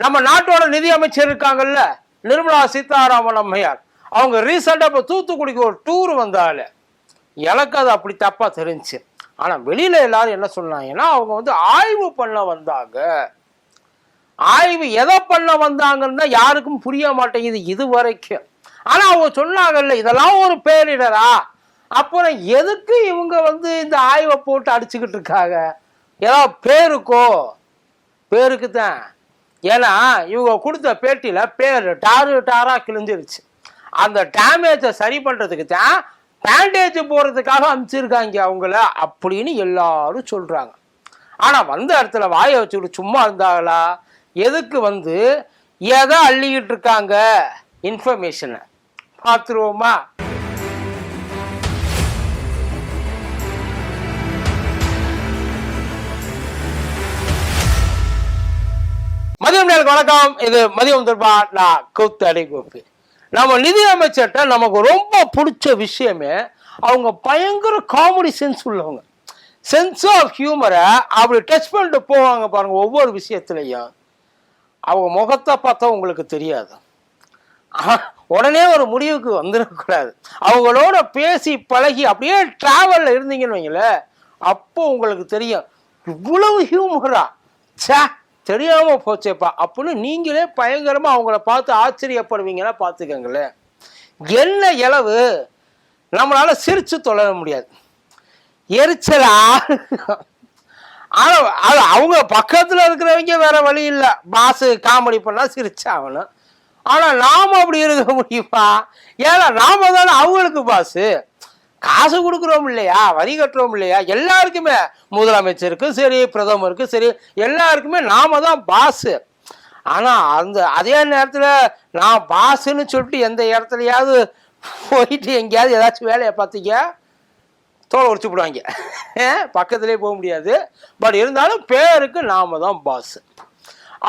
நம்ம நாட்டோட நிதி அமைச்சர் இருக்காங்கல்ல நிர்மலா சீதாராமன் அம்மையார். அவங்க ரீசெண்டாக இப்போ தூத்துக்குடிக்கு ஒரு டூர் வந்தால எனக்கு அது அப்படி தப்பாக தெரிஞ்சுச்சு ஆனால் வெளியில் எல்லாரும் என்ன சொன்னாங்கன்னா அவங்க வந்து ஆய்வு பண்ண வந்தாங்க. ஆய்வு எதை பண்ண வந்தாங்கன்னு தான் யாருக்கும் புரிய மாட்டேங்குது இது வரைக்கும். ஆனால் அவங்க சொன்னாங்கல்ல இதெல்லாம் ஒரு பேரிடரா? அப்புறம் எதுக்கு இவங்க வந்து இந்த ஆய்வை போட்டு அடிச்சுக்கிட்டு இருக்காங்க? ஏதாவது பேருக்கோ? பேருக்கு தான் ஏன்னா இவங்க கொடுத்த பேட்டியில் பேர் டாரு டாராக கிழிஞ்சிருச்சு. அந்த டேமேஜை சரி பண்ணுறதுக்கு தான் பேண்டேஜ் போடுறதுக்காக அனுப்பிச்சிருக்காங்க அவங்கள அப்படின்னு எல்லாரும் சொல்கிறாங்க ஆனால் வந்த இடத்துல வாயை வச்சுக்கிட்டு சும்மா இருந்தாங்களா? எதுக்கு வந்து எதை அள்ளிக்கிட்டு இருக்காங்க? இன்ஃபர்மேஷனை பார்த்துருவோமா? மதியம் நேருக்கு வணக்கம். இது மதியம் திருப்பா நான் கூத்தடி கோப்பி நம்ம நிதி அமைச்சர்கிட்ட நமக்கு ரொம்ப பிடிச்ச விஷயமே அவங்க பயங்கர காமெடி சென்ஸ் உள்ளவங்க. சென்ஸ் ஆஃப் ஹியூமரை அப்படி டச் பண்ணிட்டு போவாங்க பாருங்க ஒவ்வொரு விஷயத்துலையும். அவங்க முகத்தை பார்த்தா உங்களுக்கு தெரியாது. உடனே ஒரு முடிவுக்கு வந்துடக்கூடாது. அவங்களோட பேசி பழகி அப்படியே டிராவலில் இருந்தீங்கன்னு வைங்களேன் அப்போ உங்களுக்கு தெரியும். இவ்வளவு ஹியூமரா ச்சே! தெரியாமல் போச்சேப்பா. அப்படின்னு நீங்களே பயங்கரமாக அவங்கள பார்த்து ஆச்சரியப்படுவீங்கன்னா பார்த்துக்கங்களேன். என்ன இளவு? நம்மளால் சிரித்து தொழ முடியாது. எரிச்சலா? ஆனால் அது அவங்க பக்கத்தில் இருக்கிறவங்க வேற வழி இல்லை. பாஸ் காமெடி பண்ணா சிரிச்சாகணும். ஆனால் நாம் அப்படி இருக்க முடியுமா? ஏன்னா நாம் தானே அவங்களுக்கு பாசு காசு கொடுக்குறோம் இல்லையா? வரி கட்டுறோம் இல்லையா? எல்லாருக்குமே முதலமைச்சருக்கும் சரி பிரதமருக்கும் சரி எல்லாருக்குமே நாம தான் பாஸ் ஆனால் அந்த அதே நேரத்தில் நான் பாஸுன்னு சொல்லிட்டு எந்த இடத்துலையாவது போயிட்டு எங்கேயாவது ஏதாச்சும் வேலையை பார்த்தீங்க தோலை உரிச்சு விடுவாங்க பக்கத்துலேயே போக முடியாது. பட் இருந்தாலும் பேருக்கு நாம தான் பாஸ்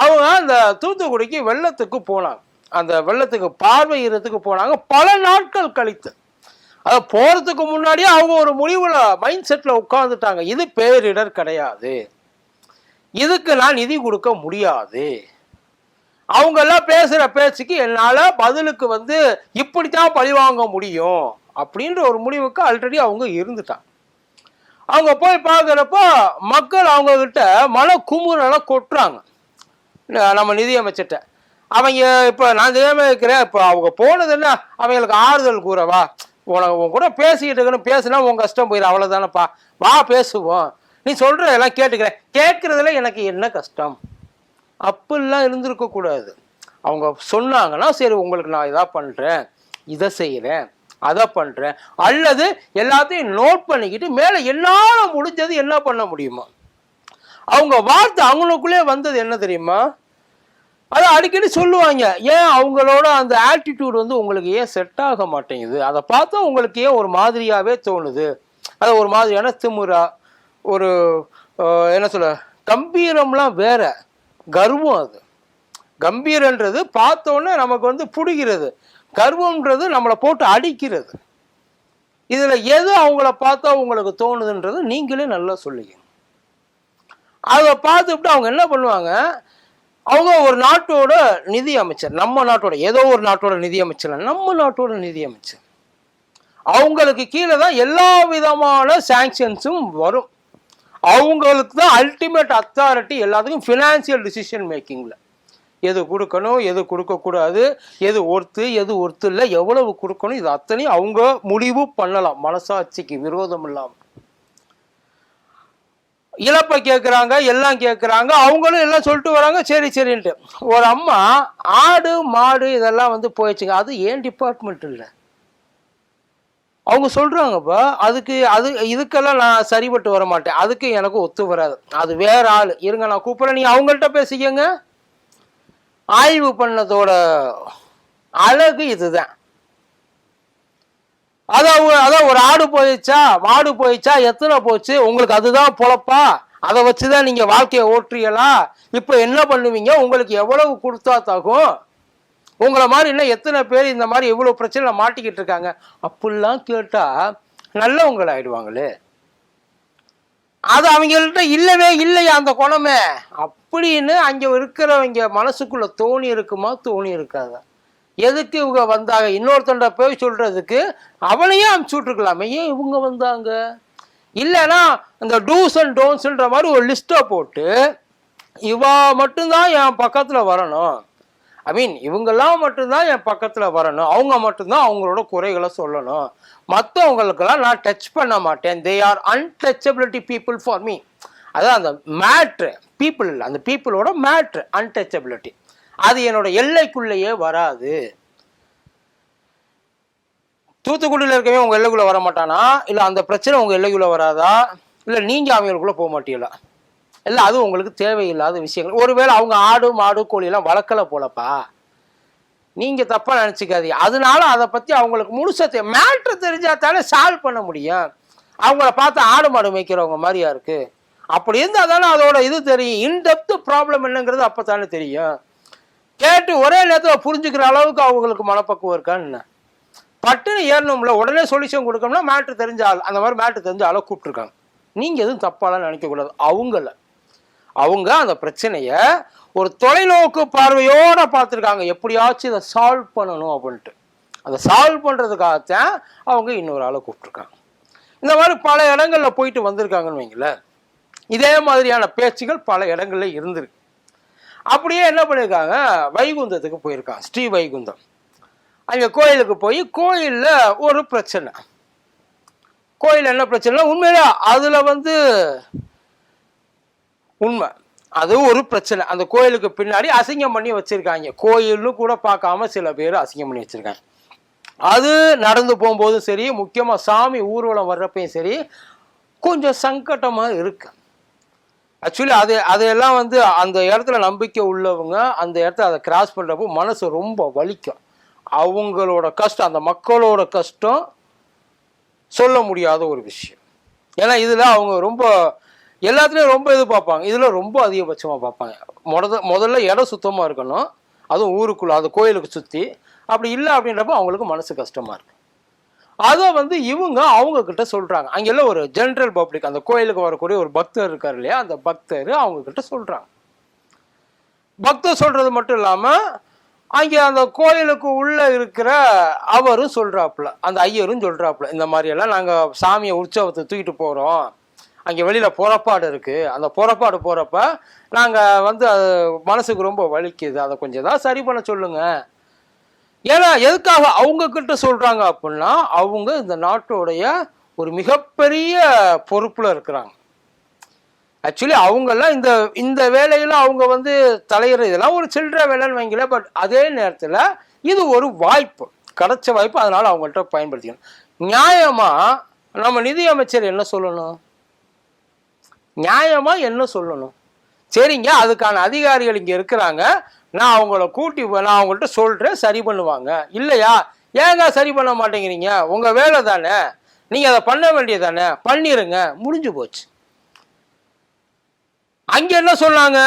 அவங்க அந்த தூத்துக்குடிக்கு வெள்ளத்துக்கு போனாங்க. அந்த வெள்ளத்துக்கு பார்வையிடத்துக்கு போனாங்க. பல நாட்கள் கழித்து. அது போகிறதுக்கு முன்னாடியே அவங்க ஒரு முடிவில் மைண்ட் செட்டில் உட்காந்துட்டாங்க இது பேரிடர் கிடையாது. இதுக்கு நான் நிதி கொடுக்க முடியாது. அவங்கெல்லாம் பேசுகிற பேச்சுக்கு என்னால் பதிலுக்கு வந்து இப்படித்தான் பழி வாங்க முடியும் அப்படின்ற ஒரு முடிவுக்கு ஆல்ரெடி அவங்க இருந்துட்டாங்க. அவங்க போய் பார்க்குறப்போ மக்கள் அவங்கக்கிட்ட மன குமுறலாம் கொட்டுறாங்க. நம்ம நிதியமைச்சர்கிட்ட. அவங்க இப்போ நான் நியமிக்கிறேன் இருக்கிறேன் இப்போ அவங்க போனது என்ன? அவங்களுக்கு ஆறுதல் கூறவா? உனக்கு உன் கூட பேசிக்கிட்டு இருக்கணும் பேசுனா உன் கஷ்டம் போயிடும் அவ்வளோதானப்பா வா பேசுவோம். நீ சொல்கிறதெல்லாம் கேட்டுக்கிறேன். கேட்குறதுல எனக்கு என்ன கஷ்டம்? அப்படிலாம் இருந்திருக்கக்கூடாது அவங்க சொன்னாங்கன்னா சரி உங்களுக்கு நான் இதாக பண்ணுறேன் இதை செய்கிறேன் அதை பண்ணுறேன் அல்லது எல்லாத்தையும் நோட் பண்ணிக்கிட்டு மேலே என்னால் முடிஞ்சது என்ன பண்ண முடியுமா? அவங்க வார்த்தை அவங்களுக்குள்ளே வந்தது என்ன தெரியுமா? அதை அடிக்கடி சொல்லுவாங்க. ஏன் அவங்களோட அந்த ஆட்டிடியூட் வந்து உங்களுக்கு ஏன் செட் ஆக மாட்டேங்குது? அதை பார்த்தா உங்களுக்கு ஏன் ஒரு மாதிரியாகவே தோணுது? அது ஒரு மாதிரியான திமுறா ஒரு என்ன சொல்ல கம்பீரம்லாம் வேற. கர்வம் அது. கம்பீரன்றது பார்த்தோன்னே நமக்கு வந்து பிடிக்கிறது. கர்வம்ன்றது நம்மளை போட்டு அடிக்கிறது. இதில் எது அவங்கள பார்த்தா உங்களுக்கு தோணுதுன்றது நீங்களே நல்லா சொல்லுங்க. அதை பார்த்துட்டு அவங்க என்ன பண்ணுவாங்க? அவங்க ஒரு நாட்டோட நிதி அமைச்சர். நம்ம நாட்டோட ஏதோ ஒரு நாட்டோட நிதி அமைச்சர். நம்ம நாட்டோட நிதி அமைச்சர். அவங்களுக்கு கீழே தான் எல்லா விதமான சாங்ஷன்ஸும் வரும். அவங்களுக்கு தான் அல்டிமேட் அத்தாரிட்டி எல்லாத்துக்கும் ஃபினான்சியல் டிசிஷன் மேக்கிங்கில் எது கொடுக்கணும் எது கொடுக்கக்கூடாது எது ஒர்த்து எது ஒர்த்து இல்லை எவ்வளவு கொடுக்கணும் இது அத்தனையும் அவங்க முடிவு பண்ணலாம். மனசாட்சிக்கு விரோதம் இல்லாமல் இழப்பை கேட்குறாங்க எல்லாம் கேட்குறாங்க அவங்களும் எல்லாம் சொல்லிட்டு வராங்க சரி சரின்ட்டு. ஒரு அம்மா ஆடு மாடு இதெல்லாம் வந்து போயிடுச்சுங்க. அது ஏன் டிபார்ட்மெண்ட் இல்லை? அவங்க சொல்றாங்கப்பா அதுக்கு அது இதுக்கெல்லாம் நான் சரிப்பட்டு வர மாட்டேன் அதுக்கு எனக்கு ஒத்து வராது. அது வேற ஆள். இருங்க நான் கூப்பிட்றேன். நீங்கள் அவங்கள்ட்ட பேசிக்கங்க. ஆய்வு பண்ணதோட அழகு இதுதான். அதான் அதான் ஒரு ஆடு போயிடுச்சா? மாடு போயிடுச்சா? எத்தனை போச்சு? உங்களுக்கு அதுதான் பொழப்பா? அதை வச்சுதான் நீங்க வாழ்க்கையை ஓட்டுறீங்களா? இப்போ என்ன பண்ணுவீங்க? உங்களுக்கு எவ்வளவு கொடுத்தா தகும்? உங்களை மாதிரி இன்னும் எத்தனை பேர் இந்த மாதிரி எவ்வளவு பிரச்சனை மாட்டிக்கிட்டு இருக்காங்க? அப்படிலாம் கேட்டா நல்லவங்கள் ஆயிடுவாங்களே அது அவங்கள்ட்ட இல்லவே இல்லையா அந்த குணமே? அப்படின்னு அங்க இருக்கிறவங்க மனசுக்குள்ள தோணி இருக்குமா? தோணி இருக்காதா? எதுக்கு இவங்க வந்தாங்க? இன்னொருத்தண்ட போய் சொல்றதுக்கு அவனையே அனுப்பிச்சு விட்ருக்கலாமே ஏன் இவங்க வந்தாங்க? இல்லைன்னா இந்த டூஸ் அண்ட் டோன்ஸ்ன்ற மாதிரி ஒரு லிஸ்ட்டை போட்டு இவா மட்டும்தான் என் பக்கத்தில் வரணும். ஐ மீன் இவங்கெல்லாம் மட்டும்தான் என் பக்கத்தில் வரணும். அவங்க மட்டும்தான் அவங்களோட குறைகளை சொல்லணும். மற்றவங்களுக்கெல்லாம் நான் டச் பண்ண மாட்டேன். They are untouchability people for me அதான் அந்த மேட்ரு பீப்புள் இல்லை அந்த பீப்புளோட மேட்ரு அன்டச்சபிலிட்டி அது என்னோட எல்லைக்குள்ளேயே வராது. தூத்துக்குடியில் இருக்கவே உங்கள் எல்லைக்குள்ளே வர மாட்டானா? இல்லை அந்த பிரச்சனை உங்கள் எல்லைக்குள்ளே வராதா? இல்லை நீங்கள் அவங்களுக்குள்ளே போக மாட்டீங்களா? இல்லை அது உங்களுக்கு தேவையில்லாத விஷயங்கள். ஒருவேளை அவங்க ஆடு மாடு கோழியெல்லாம் வளர்க்கல போலப்பா. நீங்கள் தப்பாக நினச்சிக்காதீங்க. அதனால அதை பற்றி அவங்களுக்கு முழுசத்தை மேட்ரு தெரிஞ்சா தானே சால்வ் பண்ண முடியும். அவங்கள பார்த்து ஆடு மாடு மேய்க்கிறவங்க மாதிரியா இருக்கு. அப்படி இருந்தால் தானே அதோட இது தெரியும். இன்டெப்த் ப்ராப்ளம் என்னங்கிறது அப்போ தானே தெரியும். கேட்டு ஒரே நேரத்தில் புரிஞ்சுக்கிற அளவுக்கு அவங்களுக்கு மனப்பக்குவம் இருக்கான்னு பட்டுன்னு ஏறணும்ல உடனே சொல்யூஷன் கொடுக்கணும்னா மேட்ரு தெரிஞ்ச ஆள் அந்த மாதிரி மேட்ரு தெரிஞ்ச ஆளை கூப்பிட்டுருக்காங்க. நீங்கள் எதுவும் தப்பாலாம் நினைக்கக்கூடாது அவங்கள. அவங்க அந்த பிரச்சனையை ஒரு தொலைநோக்கு பார்வையோடு பார்த்துருக்காங்க. எப்படியாச்சும் இதை சால்வ் பண்ணணும் அப்படின்ட்டு. அதை சால்வ் பண்ணுறதுக்காகத்தான் அவங்க இன்னொரு ஆளை கூப்பிட்ருக்காங்க இந்த மாதிரி பல இடங்களில் போயிட்டு வந்திருக்காங்கன்னு வைங்களேன். இதே மாதிரியான பேச்சுகள் பல இடங்களில் இருந்திருக்கு. அப்படியே என்ன பண்ணியிருக்காங்க வைகுந்தத்துக்கு போயிருக்காங்க. ஸ்ரீ வைகுந்தம். அங்கே கோயிலுக்கு போய் கோயிலில் ஒரு பிரச்சனை. கோயில் என்ன பிரச்சனை உண்மையில அதில் வந்து உண்மை. அது ஒரு பிரச்சனை. அந்த கோயிலுக்கு பின்னாடி அசிங்கம் பண்ணி வச்சிருக்காங்க. கோயில்னு கூட பார்க்காம சில பேர் அசிங்கம் பண்ணி வச்சுருக்காங்க. அது நடந்து போகும்போதும் சரி முக்கியமாக சாமி ஊர்வலம் வர்றப்பையும் சரி கொஞ்சம் சங்கட்டமாக இருக்கு. ஆக்சுவலி அது அதையெல்லாம் வந்து அந்த இடத்துல நம்பிக்கை உள்ளவங்க அந்த இடத்துல அதை கிராஸ் பண்ணுறப்போ மனசு ரொம்ப வலிக்கும். அவங்களோட கஷ்டம் அந்த மக்களோட கஷ்டம் சொல்ல முடியாத ஒரு விஷயம். ஏன்னா இதில் அவங்க ரொம்ப எல்லாத்துலேயும் ரொம்ப இது பார்ப்பாங்க. இதில் ரொம்ப அதிகபட்சமாக பார்ப்பாங்க. முத முதல்ல இடம் சுத்தமாக இருக்கணும். அதுவும் ஊருக்குள்ளே அது கோயிலுக்கு சுற்றி அப்படி இல்லை அப்படின்றப்ப அவங்களுக்கு மனசு கஷ்டமாக இருக்கு. அதை வந்து இவங்க அவங்க கிட்ட சொல்றாங்க அங்கெல்லாம் ஒரு ஜென்ரல் பப்ளிக் அந்த கோயிலுக்கு வரக்கூடிய ஒரு பக்தர் இருக்கார் இல்லையா? அந்த பக்தர் அவங்க கிட்ட சொல்கிறாங்க பக்தர் சொல்கிறது மட்டும் இல்லாமல் அங்கே அந்த கோயிலுக்கு உள்ளே இருக்கிற அவரும் சொல்கிறாப்புல அந்த ஐயரும் சொல்கிறாப்புல இந்த மாதிரியெல்லாம் நாங்கள் சாமியை உற்சவத்தை தூக்கிட்டு போகிறோம் அங்கே வெளியில் புறப்பாடு இருக்குது அந்த புறப்பாடு போகிறப்ப நாங்கள் வந்து அது மனசுக்கு ரொம்ப வலிக்குது. அதை கொஞ்சம் தான் சரி பண்ண சொல்லுங்கள் ஏன்னா எதுக்காக அவங்க கிட்ட சொல்கிறாங்க அப்படின்னா அவங்க இந்த நாட்டோடைய ஒரு மிகப்பெரிய பொறுப்பில் இருக்கிறாங்க. ஆக்சுவலி அவங்கெல்லாம் இந்த இந்த வேலையில அவங்க வந்து தலையிற இதெல்லாம் ஒரு சில்லற வேலைன்னு வைங்கல பட் அதே நேரத்தில் இது ஒரு வாய்ப்பு. கிடைச்ச வாய்ப்பு அதனால அவங்கள்ட்ட பயன்படுத்திக்கணும். நியாயமா நம்ம நிதி அமைச்சர் என்ன சொல்லணும்? நியாயமா என்ன சொல்லணும்? சரிங்க அதுக்கான அதிகாரிகள் இங்கே இருக்கிறாங்க. நான் அவங்கள கூட்டி நான் அவங்கள்ட்ட சொல்கிறேன் சரி பண்ணுவாங்க. இல்லையா? ஏங்க சரி பண்ண மாட்டேங்கிறீங்க? உங்கள் வேலை தானே. நீங்கள் அதை பண்ண வேண்டியது தானே பண்ணிடுங்க முடிஞ்சு போச்சு. அங்கே என்ன சொன்னாங்க?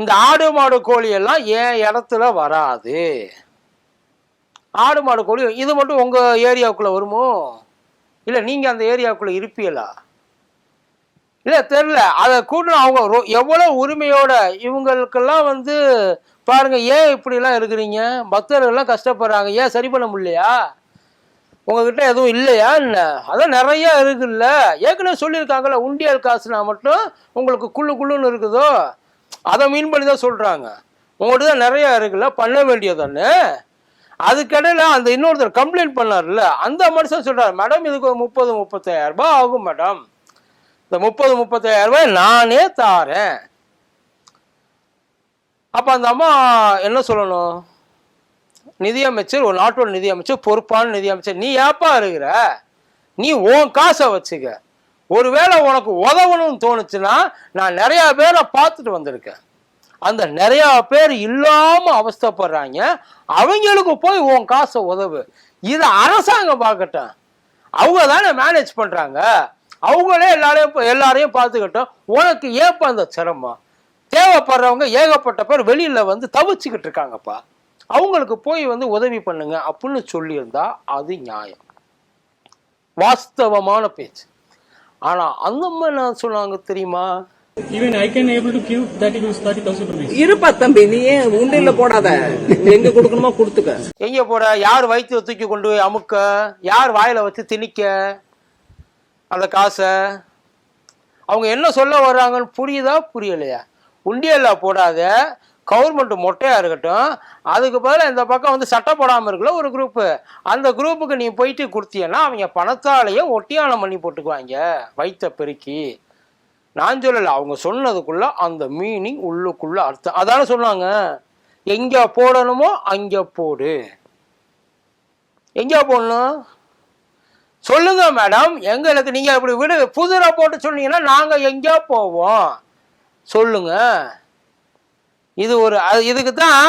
இந்த ஆடு மாடு கோழி எல்லாம் என் இடத்துல வராது? ஆடு மாடு கோழி இது மட்டும் உங்கள் ஏரியாவுக்குள்ளே வருமோ? இல்லை நீங்கள் அந்த ஏரியாவுக்குள்ளே இருப்பீங்களா? இல்லை தெரில அதை கூட்டணும் அவங்க எவ்வளோ உரிமையோட இவங்களுக்கெல்லாம் வந்து பாருங்க ஏன் இப்படிலாம் இருக்கிறீங்க? பக்தர்கள்லாம் கஷ்டப்படுறாங்க. ஏன் சரி பண்ண முடியலையா? உங்ககிட்ட எதுவும் இல்லையா என்ன? அதான் நிறையா இருக்குல்ல. ஏற்கனவே சொல்லியிருக்காங்கல்ல உண்டியல் காசுனா மட்டும் உங்களுக்கு குள்ளு குள்ளுன்னு இருக்குதோ? அதை மீன் பண்ணி தான் சொல்கிறாங்க உங்கள்கிட்ட தான் நிறையா இருக்குல்ல பண்ண வேண்டியதானே அதுக்கடையில் அந்த இன்னொருத்தர் கம்ப்ளைண்ட் பண்ணார்ல அந்த மனுஷன் சொல்கிறார் மேடம் இதுக்கு ஒரு முப்பது முப்பத்தாயிரம் ரூபாய் ஆகும் மேடம் இந்த முப்பது முப்பத்தாயிரம் ரூபாய் நானே தாரேன். அப்போ அந்த அம்மா என்ன சொல்லணும்? நிதியமைச்சர் ஒரு நாட்டோட நிதியமைச்சர் பொறுப்பான நிதியமைச்சர் நீ ஏப்பா இருக்கிற? நீ உன் காசை வச்சுக்க. ஒருவேளை உனக்கு உதவணும்னு தோணுச்சுன்னா நான் நிறைய பேரை பார்த்துட்டு வந்திருக்கேன். அந்த நிறைய பேர் இல்லாம அவஸ்தைப்படுறாங்க. அவங்களுக்கு போய் உன் காசை உதவு. இதை அரசாங்கம் பார்க்கட்டும். அவங்க தானே மேனேஜ் பண்றாங்க. அவங்களே எல்லாரையும் எல்லாரையும் பார்த்துக்கிட்டோம். உனக்கு ஏப்பா அந்த சிரமம்? தேவைப்படுறவங்க ஏகப்பட்ட பேர் வெளியில வந்து தவிச்சுக்கிட்டு இருக்காங்கப்பா. அவங்களுக்கு போய் வந்து உதவி பண்ணுங்க அப்படின்னு சொல்லியிருந்தா அது நியாயம். வாஸ்தவமான பேச்சு. ஆனா அந்த அம்மா என்ன சொன்னாங்க தெரியுமா? Even I can able to give 30 30,000 rupees. இருப்பா தம்பி நீ ஏன் உண்டியல்ல போடாத? எங்க கொடுக்கணுமோ கொடுத்துக்க. எங்க போட யார் வயிற்று தூக்கி கொண்டு போய் அமுக்க? யார் வாயில வச்சு திணிக்க? அந்த காசை அவங்க என்ன சொல்ல வர்றாங்கன்னு புரியுதா புரியலையா? உண்டியல்ல போடாத கவர்மெண்ட் மொட்டையாக இருக்கட்டும் அதுக்கு பதிலாக இந்த பக்கம் வந்து சட்டை போடாமல் இருக்கல ஒரு குரூப்பு அந்த குரூப்புக்கு நீ போயிட்டு கொடுத்தீங்கன்னா அவங்க பணத்தாலேயே ஒட்டியானம் பண்ணி போட்டுக்குவாங்க வைத்த பெருக்கி. நான் சொல்லலை அவங்க சொன்னதுக்குள்ள அந்த மீனிங் உள்ளுக்குள்ள அர்த்தம். அதான சொன்னாங்க. எங்கே போடணுமோ அங்கே போடு. எங்கே போடணும்? சொல்லுங்க மேடம் எங்களுக்கு நீங்க இப்படி விடு புதுரா போட்டு சொன்னீங்கன்னா நாங்க எங்கேயோ போவோம். சொல்லுங்க. இது ஒரு அது இதுக்கு தான்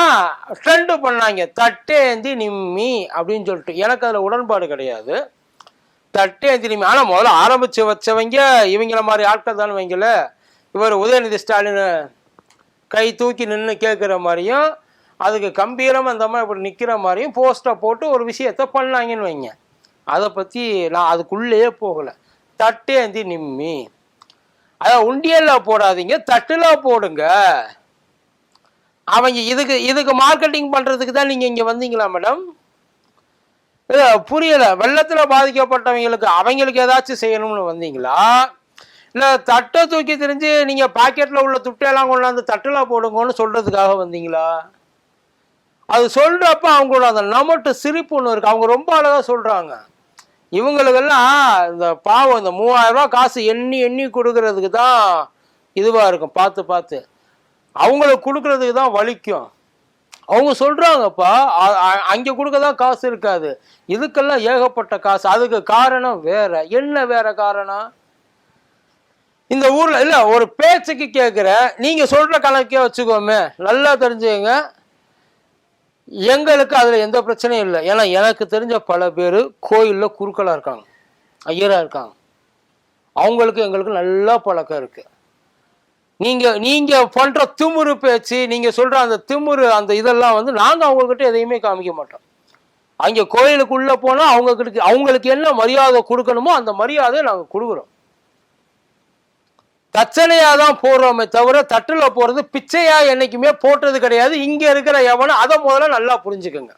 ட்ரெண்டு பண்ணாங்க. தட்டேந்தி நிம்மி அப்படின்னு சொல்லிட்டு. எனக்கு அதில் உடன்பாடு கிடையாது. தட்டேந்தி நிம்மி. ஆனால் முதல்ல ஆரம்பித்து வச்சவங்க இவங்கள மாதிரி ஆட்கள் தானே வைங்கள இவர் உதயநிதி ஸ்டாலின் கை தூக்கி நின்று கேட்குற மாதிரியும் அதுக்கு கம்பீரமாக இந்த மாதிரி இப்படி நிற்கிற மாதிரியும் போஸ்ட்டை போட்டு ஒரு விஷயத்த பண்ணாங்கன்னு வைங்க. அதை பற்றி நான் அதுக்குள்ளேயே போகலை. தட்டேந்தி நிம்மி. அதான் உண்டியலில் போடாதீங்க தட்டில் போடுங்க. அவங்க இதுக்கு இதுக்கு மார்க்கெட்டிங் பண்ணுறதுக்கு தான் நீங்கள் இங்கே வந்தீங்களா மேடம் இல்லை புரியலை. வெள்ளத்தில் பாதிக்கப்பட்டவங்களுக்கு அவங்களுக்கு ஏதாச்சும் செய்யணும்னு வந்தீங்களா? இல்லை தட்டை தூக்கி தெரிஞ்சு நீங்கள் பாக்கெட்டில் உள்ள துட்டையெல்லாம் கொண்டாந்து தட்டில் போடுங்கன்னு சொல்கிறதுக்காக வந்தீங்களா? அது சொல்கிறப்ப அவங்களோட அந்த நமட்டு சிரிப்பு ஒன்று இருக்குது அவங்க ரொம்ப அழகாக சொல்கிறாங்க இவங்களுக்கெல்லாம் இந்த பாவம் இந்த மூவாயிரம் ரூபா காசு எண்ணி எண்ணி கொடுக்கறதுக்கு தான் இதுவாக இருக்கும். பார்த்து பார்த்து. அவங்களுக்கு கொடுக்கறதுக்கு தான் வலிக்கும். அவங்க சொல்கிறாங்கப்பா அ- கொடுக்க தான் காசு இருக்காது. இதுக்கெல்லாம் ஏகப்பட்ட காசு. அதுக்கு காரணம் வேற. என்ன வேற காரணம்? இந்த ஊரில் இல்லை ஒரு பேச்சுக்கு கேட்குற நீங்கள் சொல்கிற கணக்கே வச்சுக்கோமே. நல்லா தெரிஞ்சுங்க எங்களுக்கு அதில் எந்த பிரச்சனையும் இல்லை. ஏன்னா எனக்கு தெரிஞ்ச பல பேர் கோயிலில் குருக்களாக இருக்காங்க. ஐயராக இருக்காங்க. அவங்களுக்கு எங்களுக்கு நல்லா பழக்கம் இருக்கு. நீங்கள் நீங்கள் பண்ணுற திமுரு பேச்சு நீங்கள் சொல்கிற அந்த திமுரு அந்த இதெல்லாம் வந்து நாங்கள் அவங்கக்கிட்ட எதையுமே காமிக்க மாட்டோம். அங்கே கோயிலுக்குள்ளே போனால் அவங்கக்கிட்ட அவங்களுக்கு என்ன மரியாதை கொடுக்கணுமோ அந்த மரியாதையை நாங்கள் கொடுக்குறோம். தச்சனையாக தான் போடுறோமே தவிர தட்டில் போடுறது பிச்சையாக என்றைக்குமே போட்டது கிடையாது. இங்கே இருக்கிற எவனும் அதை முதல்ல நல்லா புரிஞ்சுக்கோங்க.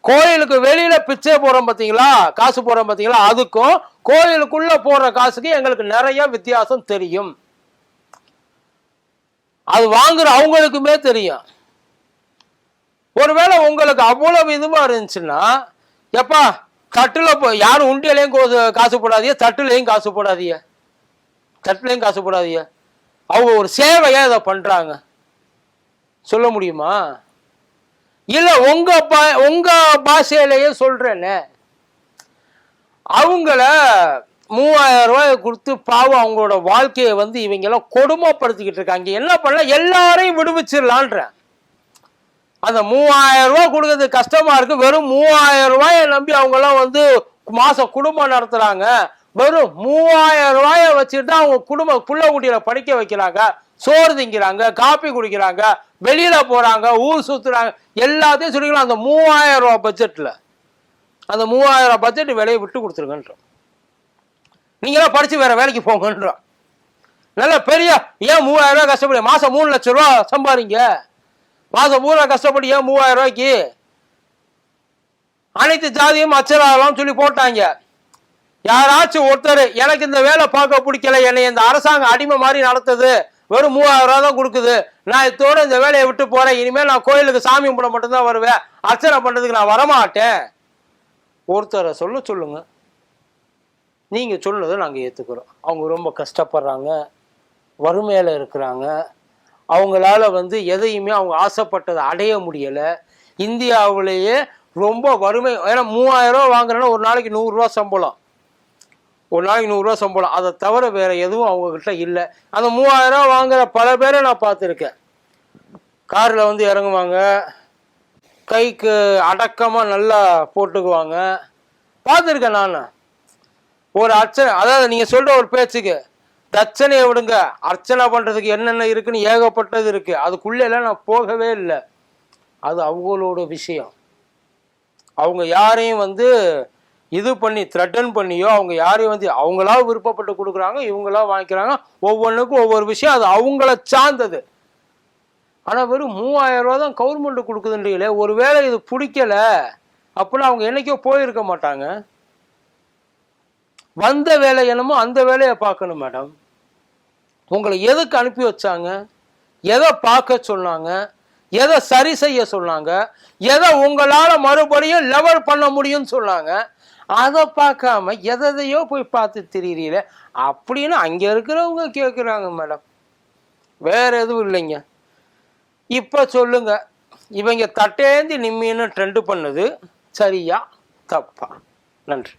கோயிலுக்கு வெளியில் பிச்சை போடுறோம் பார்த்தீங்களா காசு போடுறோம் பார்த்தீங்களா அதுக்கும் கோயிலுக்குள்ளே போடுற காசுக்கு எங்களுக்கு நிறைய வித்தியாசம் தெரியும். அது வாங்குற அவங்களுக்குமே தெரியும். ஒருவேளை உங்களுக்கு அவ்வளவு இதுவாக இருந்துச்சுன்னா எப்பா தட்டில் போ யாரும் உண்டியலையும் கோ- காசு போடாதீங்க தட்டுலையும் காசு போடாதீங்க. தட்டுலையும் காசு போடாதீங்க. அவங்க ஒரு சேவையாக இதை பண்ணுறாங்க சொல்ல முடியுமா? இல்லை உங்கள் பா- உங்கள் பாஷையிலேயே சொல்றேனே. அவங்கள மூவாயிரம் ரூபாய் கொடுத்து பாவம் அவங்களோட வாழ்க்கையை வந்து இவங்கெல்லாம் கொடுமைப்படுத்திக்கிட்டு இருக்காங்க. என்ன பண்ணல எல்லாரையும் விடுவிச்சிடலான்றேன் அந்த மூவாயிரம் ரூபாய் கொடுக்கறது கஷ்டமா இருக்கு. வெறும் மூவாயிரம் ரூபாயை நம்பி அவங்கெல்லாம் வந்து மாசம் குடும்பம் நடத்துறாங்க. வெறும் மூவாயிரம் ரூபாயை வச்சுட்டு தான் அவங்க குடும்ப புள்ள குட்டியில படிக்க வைக்கிறாங்க சோறு திங்கிறாங்க காப்பி குடிக்கிறாங்க வெளியில போறாங்க ஊர் சுத்துறாங்க எல்லாத்தையும் சொல்லிக்கலாம். அந்த மூவாயிரம் ரூபாய் பட்ஜெட்ல அந்த மூவாயிரம் ரூபாய் பட்ஜெட் விலையை விட்டு கொடுத்துருங்கன்றோம் நீங்களாம் படிச்சு வேற வேலைக்கு போங்கன்றோம் நல்ல பெரிய ஏன் மூவாயிரம் ரூபாய் கஷ்டப்படி மாசம் மூணு லட்சம் ரூபா சம்பாதிங்க. மாசம் பூரா கஷ்டப்பட்டு ஏன் மூவாயிரம் ரூபாய்க்கு? அனைத்து ஜாதியும் அச்சராகலாம் சொல்லி போட்டாங்க. யாராச்சும் ஒருத்தர் எனக்கு இந்த வேலை பார்க்க பிடிக்கல என்னை இந்த அரசாங்கம் அடிமை மாதிரி நடத்துது. வெறும் மூவாயிரம் ரூபா தான் கொடுக்குது. நான் இதோட இந்த வேலையை விட்டு போறேன். இனிமேல் நான் கோயிலுக்கு சாமி கும்பிட மட்டும்தான் வருவேன். அர்ச்சனை பண்றதுக்கு நான் வரமாட்டேன். ஒருத்தரை சொல்ல சொல்லுங்க. நீங்க சொன்னதை நாங்கள் ஏற்றுக்கிறோம் அவங்க ரொம்ப கஷ்டப்படுறாங்க. வறுமையில இருக்கிறாங்க. அவங்களால வந்து எதையுமே அவங்க ஆசைப்பட்டதை அடைய முடியலை. இந்தியாவிலேயே ரொம்ப வறுமை. ஏன்னா மூவாயிரம் ரூபா வாங்குறேன்னா ஒரு நாளைக்கு நூறுரூவா சம்பளம். ஒரு நாளைக்கு நூறுரூவா சம்பளம். அதை தவிர வேற எதுவும் அவங்கக்கிட்ட இல்லை. அந்த மூவாயிரம் வாங்குகிற வாங்குற பல பேரை நான் பார்த்துருக்கேன். காரில் வந்து இறங்குவாங்க. கைக்கு அடக்கமாக நல்லா போட்டுக்குவாங்க. பார்த்துருக்கேன் நான். ஒரு அர்ச்சனை அதாவது நீங்கள் சொல்கிற ஒரு பேச்சுக்கு தச்சனையை விடுங்க. அர்ச்சனை பண்ணுறதுக்கு என்னென்ன இருக்குன்னு ஏகப்பட்டது இருக்குது அதுக்குள்ளெல்லாம் நான் போகவே இல்லை. அது அவங்களோட விஷயம். அவங்க யாரையும் வந்து இது பண்ணி த்ரெட்டன் பண்ணியோ அவங்க யாரையும் வந்து அவங்களா விருப்பப்பட்டு கொடுக்குறாங்க இவங்களா வாங்கிக்கிறாங்க ஒவ்வொன்றுக்கும் ஒவ்வொரு விஷயம் அது அவங்கள சார்ந்தது. ஆனால் வெறும் மூவாயிரம் ரூபா தான் கவர்மெண்ட் கொடுக்குதுன்றீங்களே ஒருவேளை இது பிடிக்கல அப்படின்னா அவங்க என்னைக்கோ போயிருக்க மாட்டாங்க. வந்த வேலை என்னமோ அந்த வேலையை பார்க்கணும் மேடம் உங்களை எதுக்கு அனுப்பி வச்சாங்க? எதை பார்க்க சொன்னாங்க? எதை சரி செய்ய சொன்னாங்க? எதை உங்களால் மறுபடியும் லெவல் பண்ண முடியும்னு சொன்னாங்க? அதை பார்க்காம எதையோ போய் பார்த்து திரியிறீங்களே அப்படின்னு அங்கே இருக்கிறவங்க கேட்குறாங்க மேடம். வேற எதுவும் இல்லைங்க. இப்போ சொல்லுங்க. இவங்க தட்டேந்தி நிம்மின்னு ட்ரெண்டு பண்ணது சரியா தப்பா? நன்றி.